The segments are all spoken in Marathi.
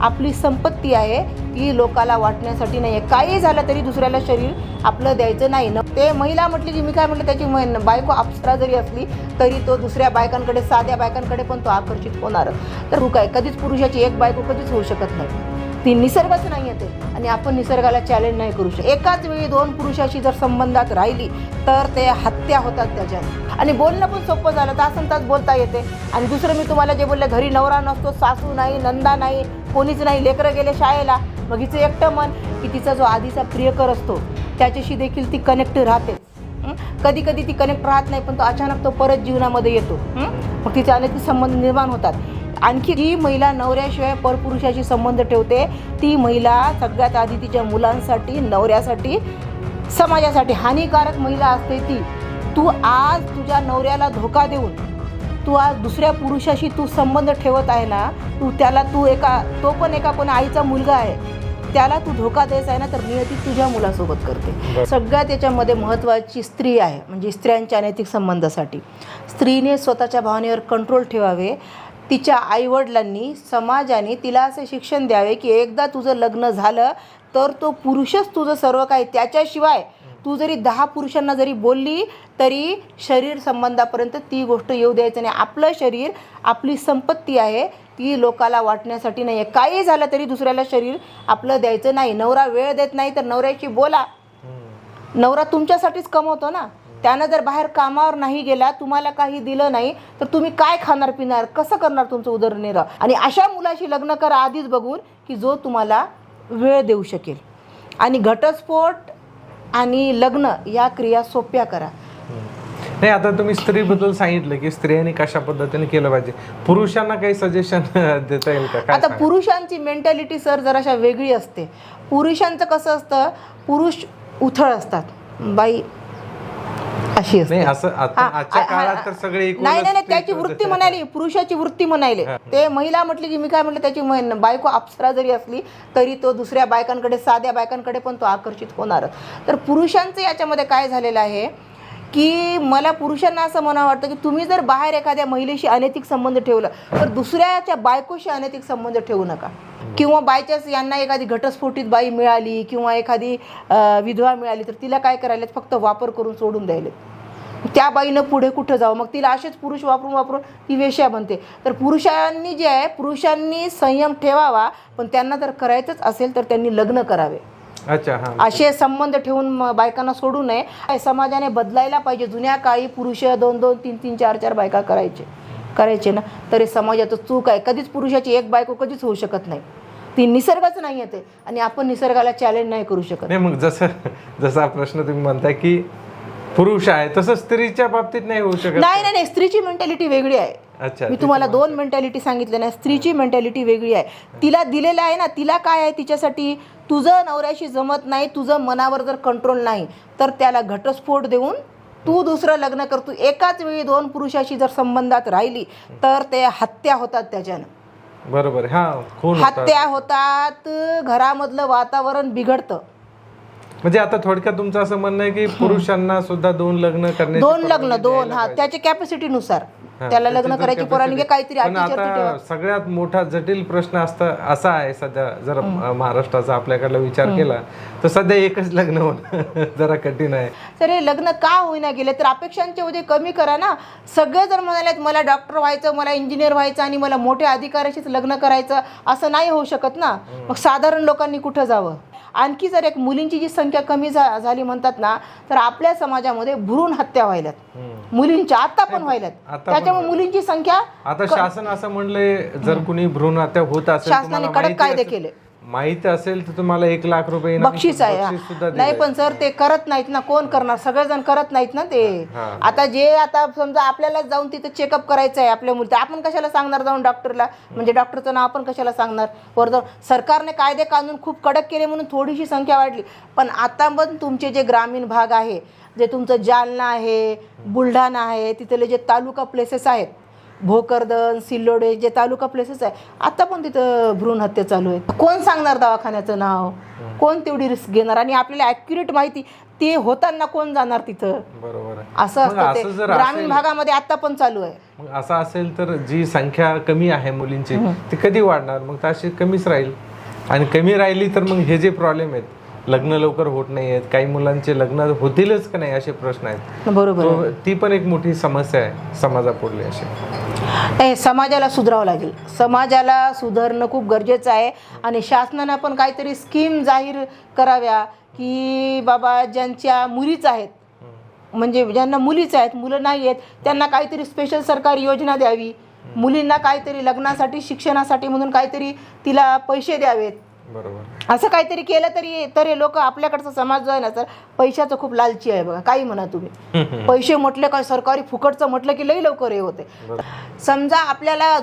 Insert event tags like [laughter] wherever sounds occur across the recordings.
आपली संपत्ती आहे ती लोकाला वाटण्यासाठी नाही आहे काही झालं तरी दुसऱ्याला शरीर आपलं द्यायचं नाही. न ते महिला म्हटली की मी काय म्हटलं त्याची मै- बायको अप्सरा जरी असली तरी तो दुसऱ्या बायकांकडे साध्या बायकांकडे पण तो आकर्षित होणार. तर हो काय कधीच पुरुषाची एक बायको कधीच होऊ शकत नाही. ती निसर्गच नाही येते आणि आपण निसर्गाला चॅलेंज नाही करू शकत. एकाच वेळी दोन पुरुषाशी जर संबंधात राहिली तर ते हत्या होतात त्याच्यात. आणि बोलणं पण सोपं झालं तासन तास बोलता येते. आणि दुसरं मी तुम्हाला जे बोलले घरी नवरा नसतो सासू नाही नंदा नाही कोणीच नाही लेकरं गेले शाळेला मग हिचं एकटं मन की तिचा जो आधीचा प्रियकर असतो त्याच्याशी देखील ती कनेक्ट राहते. कधी कधी ती कनेक्ट राहत नाही पण तो अचानक तो परत जीवनामध्ये येतो. मग तिचे अनेक संबंध निर्माण होतात. आणखी जी महिला नवऱ्याशिवाय परपुरुषाशी संबंध ठेवते ती महिला सगळ्यात आधी तिच्या मुलांसाठी नवऱ्यासाठी समाजासाठी हानिकारक महिला असते ती. तू आज तुझ्या नवऱ्याला धोका देऊन तू आज दुसऱ्या पुरुषाशी तू संबंध ठेवत आहे ना तू त्याला तू एका तो पण एका पण आईचा मुलगा आहे. त्याला तू धोका द्यायचा आहे ना तर नियती तुझ्या मुलासोबत करते. सगळ्यात याच्यामध्ये महत्त्वाची स्त्री आहे म्हणजे स्त्रियांच्या अनैतिक संबंधासाठी. स्त्रीने स्वतःच्या भावनेवर कंट्रोल ठेवावे. तिच्या आईवडिलांनी समाजाने तिला असे शिक्षण द्यावे की एकदा तुझं लग्न झालं तर तो पुरुषच तुझं सर्व काही. त्याच्याशिवाय तू जरी दहा पुरुषांना जरी बोलली तरी शरीर संबंधापर्यंत ती गोष्ट येऊ द्यायचं नाही. आपलं शरीर आपली संपत्ती आहे ती लोकाला वाटण्यासाठी नाही आहे काही झालं तरी दुसऱ्याला शरीर आपलं द्यायचं नाही. नवरा वेळ देत नाही तर नवऱ्याशी बोला. नवरा तुमच्यासाठीच कमवतो ना. त्यानं जर बाहेर कामावर नाही गेला तुम्हाला काही दिलं नाही तर तुम्ही काय खाणार पिणार? कसं करणार तुमचं उदरनिर्वाह? आणि अशा मुलाशी लग्न करा आधीच बघून की जो तुम्हाला वेळ देऊ शकेल. आणि घटस्फोट आणि लग्न या क्रिया सोप्या करा. नाही आता तुम्ही स्त्रीबद्दल सांगितलं की स्त्रियांनी कशा पद्धतीने केलं पाहिजे. पुरुषांना काही सजेशन [laughs] देता येईल का? आता? पुरुषांची मेंटॅलिटी सर जराशा वेगळी असते. पुरुषांचं कसं असतं? पुरुष उथळ असतात. बाई अशी असते नाही असं आता हा, आजच्या हा, काळात हा. तर सगळे equal नाही नाही. त्याची वृत्ती म्हणाली पुरुषाची वृत्ती म्हणायले ते महिला म्हटली की मी काय म्हटलं त्याची बायको अप्सरा जरी असली तरी तो दुसऱ्या बायकांकडे साध्या बायकांकडे पण तो आकर्षित होणार तर पुरुषांचं याच्यामध्ये काय झालेलं आहे की मला पुरुषांना असं म्हणा वाटतं की तुम्ही जर बाहेर एखाद्या महिलेशी अनैतिक संबंध ठेवला तर दुसऱ्याच्या बायकोशी अनैतिक संबंध ठेवू नका किंवा बायचान्स यांना एखादी घटस्फोटीत बाई मिळाली किंवा एखादी विधवा मिळाली तर तिला काय करायला फक्त वापर करून सोडून द्यायला त्या बाईनं पुढे कुठं जावं? मग तिला असेच पुरुष वापरून वापरून ती वेश्या बनते. तर पुरुषांनी जे आहे पुरुषांनी संयम ठेवावा पण त्यांना जर करायचंच असेल तर त्यांनी लग्न करावे. अच्छा असे संबंध ठेवून बायकांना सोडू नये. समाजाने बदलायला पाहिजे. जुन्या काळी पुरुष दोन दोन तीन तीन चार चार बायका करायचे. करायचे ना तरी समाजाचं चूक आहे. कधीच पुरुषाची एक बायको कधीच होऊ शकत नाही. ती निसर्गच नाही येते आणि आपण निसर्गाला चॅलेंज नाही करू शकत. नाही मग जसं जसा प्रश्न तुम्ही म्हणताय की पुरुष आहे तसं स्त्रीच्या बाबतीत नाही होऊ शकत. नाही नाही नाही स्त्रीची मेंटॅलिटी वेगळी आहे. अच्छा मी तुम्हाला दोन मेंटॅलिटी सांगितले ना स्त्रीची मेंटॅलिटी वेगळी आहे. तिला दिलेलं आहे ना तिला काय आहे तिच्यासाठी? तुझं नवऱ्याशी जमत नाही तुझं मनावर जर कंट्रोल नाही तर त्याला घटस्फोट देऊन तू दुसरं लग्न करतो एकाच वेळी दोन पुरुषाशी जर संबंधात राहिली तर ते हत्या होतात त्याच्यानं बरोबर. हा खून होतात. हत्या होतात घरामधलं वातावरण बिघडतं म्हणजे आता थोडक्यात तुमचं असं म्हणणं आहे की पुरुषांना सुद्धा दोन लग्न करण्याची दोन लग्न दोन हा पाहिजे. त्याच्या कॅपॅसिटीनुसार त्याला लग्न करायची परवानगी काहीतरी पण अटी शर्ती ठेवा आता सगळ्यात मोठा जटिल प्रश्न असता असा आहे सध्या जर महाराष्ट्राचा आपल्याकडला विचार केला तर सध्या एकच लग्न होणं [laughs] जरा कठीण आहे. तर हे लग्न का होईना गेले? तर अपेक्षांचे उदय कमी करा ना. सगळे जर म्हणालेत मला डॉक्टर व्हायचं मला इंजिनियर व्हायचं आणि मला मोठ्या अधिकाऱ्याशीच लग्न करायचं असं नाही होऊ शकत ना. मग साधारण लोकांनी कुठं जावं? आणखी जर एक मुलींची जी संख्या कमी झा झाली म्हणतात ना तर आपल्या समाजामध्ये भ्रूण हत्या व्हायल्यात. मुलींच्या आता पण व्हायल्यात. आता पण त्याच्यामुळे मुलींची संख्या आता शासन असं म्हणलंय जर कुणी भ्रूण हत्या होत असेल शासनाने तुम्हाला कडक माहिती कायदे असेल- केले. माहिती असेल तर तुम्हाला एक लाख रुपये इनाम- बक्षीस आहे सुद्धा. नाही. पण सर ते करत नाहीत ना कोण करणार सगळेजण करत नाहीत ना ते. आता जे आता समजा आपल्याला जाऊन तिथे चेकअप करायचं आहे आपल्या मुली आपण कशाला सांगणार जाऊन डॉक्टरला म्हणजे डॉक्टरचं नाव आपण कशाला सांगणार वर जाऊन सरकारने कायदे कानून खूप कडक केले म्हणून थोडीशी संख्या वाढली पण आता पण तुमचे जे ग्रामीण भाग आहे जे तुमचं जालना आहे बुलढाणा आहे तिथले जे तालुका प्लेसेस आहेत भोकरदन सिल्लोडे जे तालुका प्लेसेस आहे आता पण तिथं भ्रूण हत्या चालू आहे कोण सांगणार दवाखान्याचं नाव? कोण तेवढी रिस्क घेणार? आणि आपल्याला ॲक्युरेट माहिती ते होताना कोण जाणार तिथं? बरोबर असं असतं ते. ग्रामीण भागामध्ये आता पण चालू आहे. मग असं असेल तर जी संख्या कमी आहे मुलींची ती कधी वाढणार? मग तर अशी कमीच राहील. आणि कमी राहिली तर मग हे जे प्रॉब्लेम आहेत लग्न लवकर होत नाही आहेत काही मुलांचे लग्न होतीलच का नाही असे प्रश्न आहेत? बरोबर. तो पण एक मोठी समस्या आहे समाजापुढली अशी. हे समाजाला सुधारावं लागेल. समाजाला सुधारणं खूप गरजेचं आहे आणि शासनानं पण काहीतरी स्कीम जाहीर कराव्या की बाबा ज्यांच्या मुलीच आहेत म्हणजे ज्यांना मुलीच आहेत मुलं नाही आहेत त्यांना काहीतरी स्पेशल सरकारी योजना द्यावी. मुलींना काहीतरी लग्नासाठी शिक्षणासाठी म्हणून काहीतरी तिला पैसे द्यावेत. बरोबर. असं काहीतरी केलं तरी तर लोक आपल्याकडचा समाज जो आहे ना सर पैशाचं खूप लालची आहे बघा काही म्हणा तुम्ही. पैसे म्हटले काय सरकारी फुकटचं म्हटलं की लई लवकर हे होते. समजा आपल्याला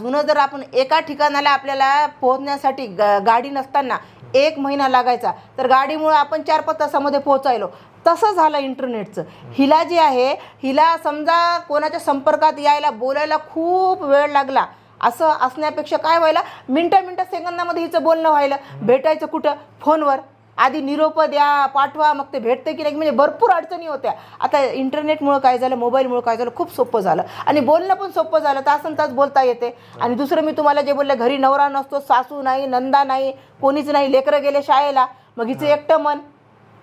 जुनं जर आपण एका ठिकाणाला आपल्याला पोहोचण्यासाठी गाडी नसताना एक महिना लागायचा तर गाडीमुळे आपण चार पाच तासामध्ये पोहोचायलो. तसं झालं इंटरनेटचं. हिला जे आहे हिला समजा कोणाच्या संपर्कात यायला बोलायला खूप वेळ लागला. असं असण्यापेक्षा काय व्हायला? मिनटं मिनटं सेकंदामध्ये हिचं बोलणं व्हायला. भेटायचं कुठं? फोनवर. आधी निरोप द्या पाठवा मग ते भेटते की नाही? म्हणजे भरपूर अडचणी होत्या. आता इंटरनेटमुळं काय झालं? मोबाईलमुळं काय झालं? खूप सोपं झालं. आणि बोलणं पण सोपं झालं. तासन तास बोलता येते. आणि दुसरं मी तुम्हाला जे बोलले घरी नवरा नसतो सासू नाही नंदा नाही कोणीच नाही लेकरं गेले शाळेला मग हिचं एकटं मन.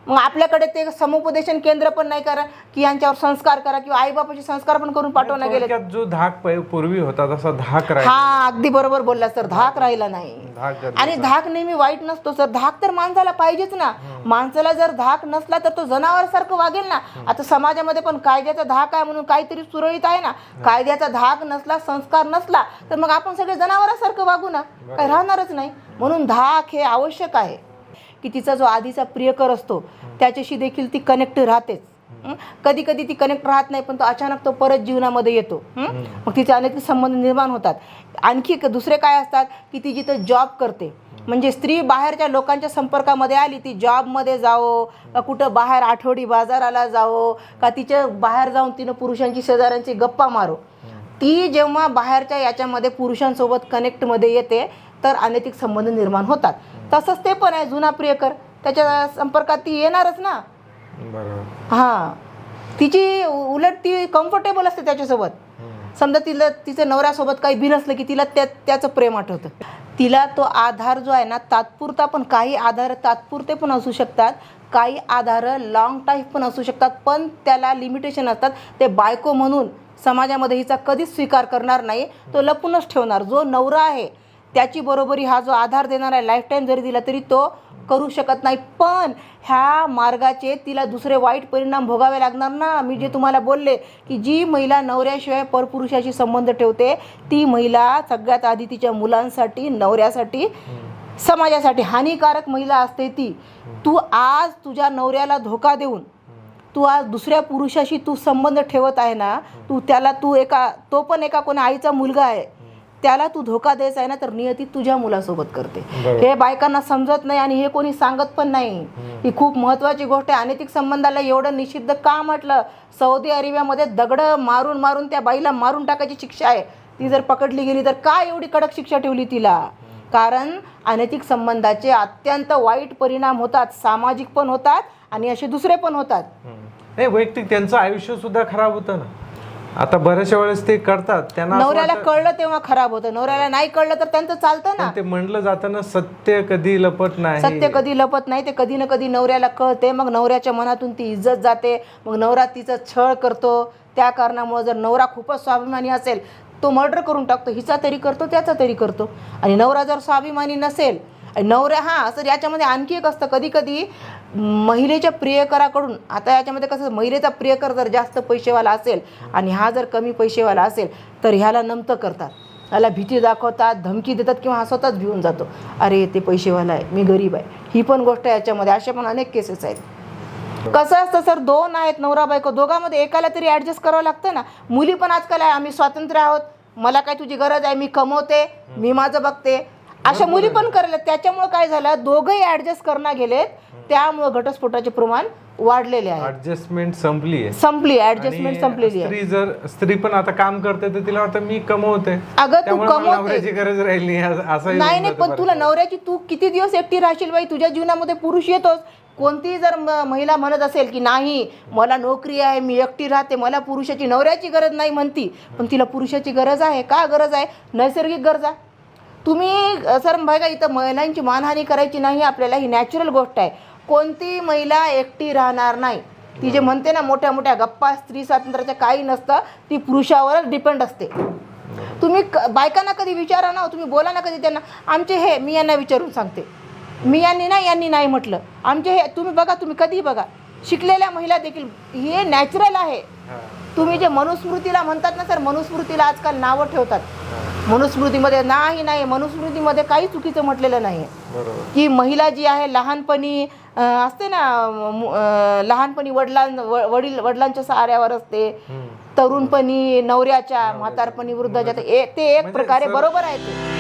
मग आपल्याकडे ते समुपदेशन केंद्र पण नाही करा की यांच्यावर संस्कार करा किंवा आईबापाचे संस्कार पण करून पाठवणं गेले थोडक्यात जो धाक पै- पूर्वी होता तसा धाक राहील हा अगदी बरोबर बोलला सर धाक राहिला नाही. गरजेचा आणि धाक नेहमी वाईट नसतो सर धाक तर माणसाला पाहिजेच ना. माणसाला जर धाक नसला तर तो जनावरासारखं वागेल ना. आता समाजामध्ये पण कायद्याचा धाक आहे म्हणून काहीतरी सुरळीत आहे ना. कायद्याचा धाक नसला संस्कार नसला तर मग आपण सगळे जनावरासारखं वागू ना. काही राहणारच नाही. म्हणून धाक हे आवश्यक आहे. की तिचा जो आधीचा प्रियकर असतो त्याच्याशी देखील ती कनेक्ट राहतेच. कधी कधी ती कनेक्ट राहत नाही पण तो अचानक तो परत जीवनामध्ये येतो? मग तिचे अनेक संबंध निर्माण होतात. आणखी दुसरे काय असतात की ती जिथं जॉब करते. म्हणजे स्त्री बाहेरच्या लोकांच्या संपर्कामध्ये आली ती जॉबमध्ये जावो का कुठं बाहेर आठवडी बाजाराला जावो का तिच्या बाहेर जाऊन तिनं पुरुषांची शेजाऱ्यांची गप्पा मारो. ती जेव्हा बाहेरच्या याच्यामध्ये पुरुषांसोबत कनेक्टमध्ये येते तर अनैतिक संबंध निर्माण होतात. तसंच ते पण आहे जुना प्रियकर. त्याच्या संपर्कात ती येणारच ना. बरोबर. हां. तिची उ- उलट ती कम्फर्टेबल असते त्याच्यासोबत. समजा तिला तिचं नवऱ्यासोबत काही बी नसलं की तिला त्या त्याचं प्रेम आठवतं. तिला तो आधार जो आहे ना तात्पुरता पण काही आधार तात्पुरते पण असू शकतात. काही आधार लॉंग टाईम पण असू शकतात पण त्याला लिमिटेशन असतात. ते बायको म्हणून समाजामध्ये हिचा कधीच स्वीकार करणार नाही. तो लपूनच ठेवणार. जो नवरा आहे त्याची बरोबरी हा जो आधार देणार आहे लाईफटाईम जरी दिला तरी तो करू शकत नाही. पण ह्या मार्गाचे तिला दुसरे वाईट परिणाम भोगावे लागणार ना? मी जे तुम्हाला बोलले की जी महिला नवऱ्याशिवाय परपुरुषाशी संबंध ठेवते ती महिला सगळ्यात आधी तिच्या मुलांसाठी नवऱ्यासाठी समाजासाठी हानिकारक महिला असते ती. तू आज तुझ्या नवऱ्याला धोका देऊन तू आज दुसऱ्या पुरुषाशी तू संबंध ठेवत आहे ना? तू त्याला तू एका तो पण एका कोणा आईचा मुलगा आहे. त्याला तू धोका द्यायचा आहे ना तर नियती तुझ्या मुलासोबत करते. हे बायकांना समजत नाही आणि हे कोणी सांगत पण नाही. ही खूप महत्वाची गोष्ट आहे. अनैतिक संबंधाला एवढं निषिद्ध का म्हटलं? सौदी अरेबियामध्ये दगड मारून मारून त्या बाईला मारून टाकायची शिक्षा आहे. ती जर पकडली गेली तर का एवढी कडक शिक्षा ठेवली तिला? कारण अनैतिक संबंधाचे अत्यंत वाईट परिणाम होतात. सामाजिक पण होतात आणि असे दुसरे पण होतात. नाही वैयक्तिक त्यांचं आयुष्य सुद्धा खराब होतं ना. आता बऱ्याचशा वेळेस ते करतात. त्यांना असं नवऱ्याला वाटतं- कळलं तेव्हा खराब होतं. नवऱ्याला नाही कळलं तर त्यांचं चालतं ना. पण ते म्हणलं जातं ना सत्य कधी लपत नाही. सत्य कधी लपत नाही ते कधी ना कधी नवऱ्याला कळते. मग नवऱ्याच्या मनातून ती इज्जत जाते. मग नवरा तिचा छळ करतो. त्या कारणामुळे जर नवरा खूपच स्वाभिमानी असेल तो मर्डर करून टाकतो. हिचा तरी करतो त्याचा तरी करतो. आणि नवरा जर स्वाभिमानी नसेल नवऱ्या हां सर याच्यामध्ये आणखी एक असतं. कधी कधी महिलेच्या प्रियकराकडून आता याच्यामध्ये कसं महिलेचा प्रियकर जर जास्त पैसेवाला असेल आणि हा जर कमी पैसेवाला असेल तर ह्याला नमतं करतात. ह्याला भीती दाखवतात धमकी देतात किंवा हा स्वतःच भिवून जातो. अरे ते पैसेवाला आहे मी गरीब आहे. ही पण गोष्ट आहे याच्यामध्ये. अशा पण अनेक केसेस आहेत. कसं असतं सर दोन आहेत नवरा बायको. दोघांमध्ये एकाला तरी ॲडजस्ट करावं लागतं ना. मुली पण आजकाल आहे आम्ही स्वातंत्र्य आहोत. मला काय तुझी गरज आहे मी कमवते मी माझं बघते. अशा मुली पण करायला त्याच्यामुळे काय झालं? दोघंही ॲडजस्ट करणं गेलेत. त्यामुळे घटस्फोटाचे प्रमाण वाढलेले आहे. ऍडजस्टमेंट संपली आहे. संपली ऍडजस्टमेंट संपलेली आहे. स्त्री जर स्त्री पण आता काम करते तर तिला वाटतं मी कमवते. अगं तू त्यामुळे मला कमवते नवऱ्याची गरज राहिली नाही असं- असंही नाही होऊन नाही जातं पण तुला नवऱ्याची तू किती दिवस एकटी राहशील बाई? तुझ्या जीवनामध्ये पुरुष येतोच कोणतीही जर म- महिला म्हणत असेल की नाही मला नोकरी आहे मी एकटी राहते मला पुरुषाची नवऱ्याची गरज नाही म्हणती. पण तिला पुरुषाची गरज आहे का? गरज आहे. नैसर्गिक गरजा तुम्ही सर बघा इथं महिलांची मानहानी करायची नाही आपल्याला ही नॅचरल गोष्ट आहे. कोणती महिला एकटी राहणार नाही. ती जे म्हणते ना मोठ्या मोठ्या गप्पा स्त्री स्वातंत्र्याच्या काही नसतं ती पुरुषावरच डिपेंड असते. तुम्ही क- बायकांना कधी विचारा ना तुम्ही बोला ना कधी त्यांना आमचे हे मी यांना विचारून सांगते. मी यांनी नाही यांनी नाही म्हटलं. आमचे हे तुम्ही बघा तुम्ही कधी बघा. शिकलेल्या महिला देखील हे नॅचरल आहे. तुम्ही जे मनुस्मृतीला म्हणतात ना सर मनुस्मृतीला आजकाल नावं ठेवतात. मनुस्मृतीमध्ये नाही नाही. मनुस्मृतीमध्ये काही चुकीचं म्हटलेलं नाही. की महिला जी आहे लहानपणी असते ना लहानपणी वडिलां वडील वडिलांच्या सहाऱ्यावर असते. तरुणपणी नवऱ्याच्या म्हातारपणी वृद्धाच्या ते ते एक म्हणजे प्रकारे बरोबर आहे ते.